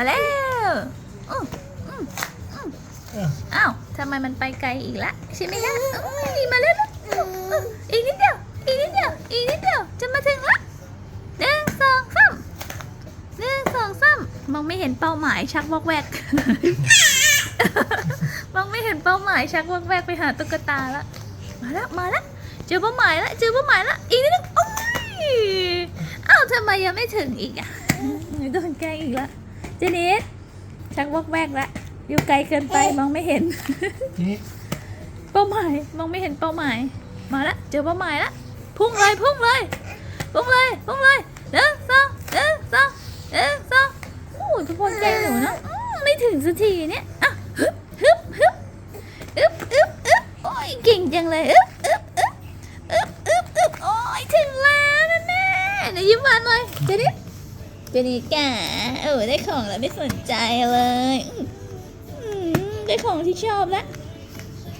มาแล้วอื้ออื้ออื้อเอออ้าวทำไมมันไปไกลอีกละใช่ไหมคะอุ้ยมาแล้วนะอื้ออื้ออีกนิดเดียว อีกนิดเดียว อีกนิดเดียว จะมาถึงละหนึ่งสองสามหนึ่งสองสามมองไม่เห็นเป้าหมายชักวอกแวก มองไม่เห็นเป้าหมายชักวอกแวกไปหาตุ๊กตาละ มาแล้ว มาแล้ว เจอเป้าหมายแล้วเจอเป้าหมายแล้วอีกนิดนึงโอ้ยอ้าวทำไมยังไม่ถึงอีกอะโดนแกล้งอีกแล้ว เจนิสชักวอกแวกละ อยู่ไกลเกินไปมองไม่เห็น นี่เป้าหมายมองไม่เห็นเป้าหมาย มาละเจอเป้าหมายละพุ่งเลยพุ่งเลยพุ่งเลยพุ่งเลยเดินสองเดินสองเดินสองโอ้ยทุกคนแกล้งหนูนะอืมไม่ถึงสักทีเนี่ยอะฮึบฮึบฮึบอึบอึบอึบโอ้ยเก่งจังเลยอึบอึบอึบอึบอึบอึบโอ้ยถึงแล้วนะแม่เดี๋ยวยิ้มหวานหน่อยเจนี่ เจนี่แกเออได้ของแล้วไม่สนใจเลย ได้ของที่ชอบแล้ว